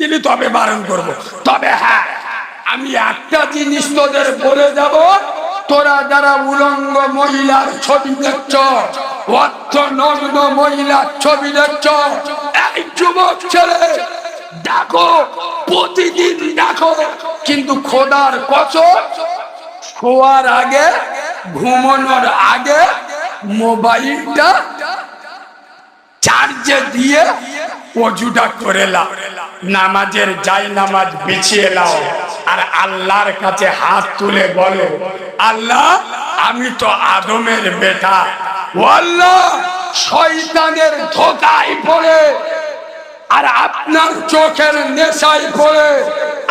তিনি তবে বারণ করব। তবে হ্যাঁ আমি একটা জিনিস তোদের বলে যাব। তোরা যারা উলঙ্গ মহিলার ছবি দেখছ অর্থ নগ্ন মহিলার ছবি দেখছ, এই যুবক ছেলে, দেখো, প্রতিদিন দেখো, কিন্তু খোদার কসম, শোয়ার আগে, ঘুমানোর আগে, মোবাইলটা চার্জে দিয়ে অজুটা করে নামাজের যাই নামাজ বিছিয়ে লাও। আর আল্লাহর কাছে হাত তুলে বলো, আল্লাহ, আমি তো আদমের বেটা। ও আল্লাহ শয়তানের ধোকায় পড়ে। আর আপনার চোখের নেশায় পড়ে।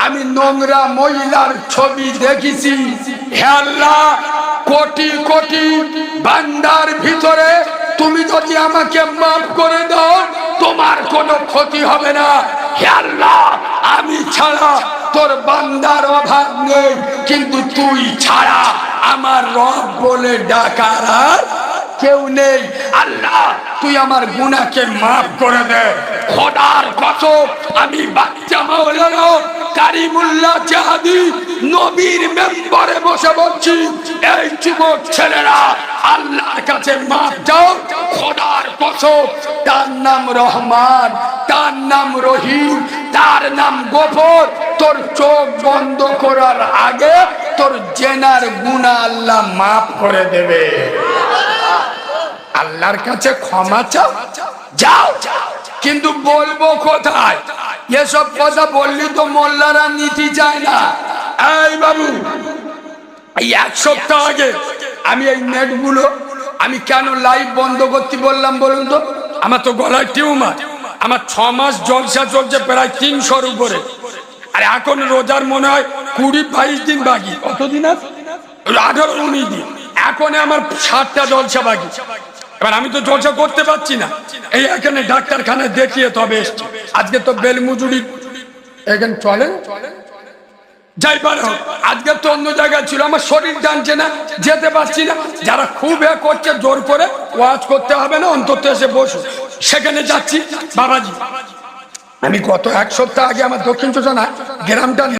আমি নোংরা মহিলার ছবি দেখেছি। হে কোটি কোটি বান্দার ভিতরে তুমি যদি আমাকে মাফ করে দাও কোনো ক্ষতি হবে না। আমি ছাড়া তোর বান্দার অভাব নেই, কিন্তু তুই ছাড়া আমার রব বলে ডাকার কেউ নেই। আল্লাহ, তুই আমার গুনাহকে মাফ করে দে। খোদার কসম, আমি বাচ্চা মাওলানা কারিমুল্লাহ জাহাদি, নবীর মেম্বারে বসে বলছি, এই যুবক ছেলেরা, আল্লাহর কাছে মাফ চাও। খোদার কসম তার নাম রহমান, তার নাম রহিম, তার নাম গোফর। তোর চোখ বন্ধ করার আগে তোর জেনার গুনাহ আল্লাহ মাফ করে দেবে। আল্লাহর কাছে ক্ষমা চাও, যাও। কিন্তু বলব কোথায়? এসব কথা বললি তো মোল্লারা নীতি চায় না। এই বাবু এক সপ্তাহ আগে আমি এই নেটগুলো আমি কেন লাইভ বন্ধ করতে বললাম বলুন তো? আমার তো গলায় টিউমার। আমার ছ মাস জলসা চলছে প্রায় তিনশোর উপরে। আর এখন রোজার মনে হয় কুড়ি বাইশ দিন বাকি। কতদিন আছে আঠারো উনিশ দিন। এখন আমার ষাটটা জলসা বাকি। এবার আমি তো জলসা করতে পারছি না। এই এখানে ডাক্তারখানায় দেখিয়ে তবে এসছি। আজকে তো বেলমুজুরি। এখানে চলে যাই পারো আজকে তো অন্য জায়গায় ছিল। আমার শরীর জানছে না যেতে পারছি না। যারা খুব এ করছে জোর করে ওয়াজ করতে হবে না অন্তত এসে বসো সেখানে যাচ্ছি বাবাজি। আমি গত এক সপ্তাহ আগে আমার দক্ষিণ চোষণা গ্রামটা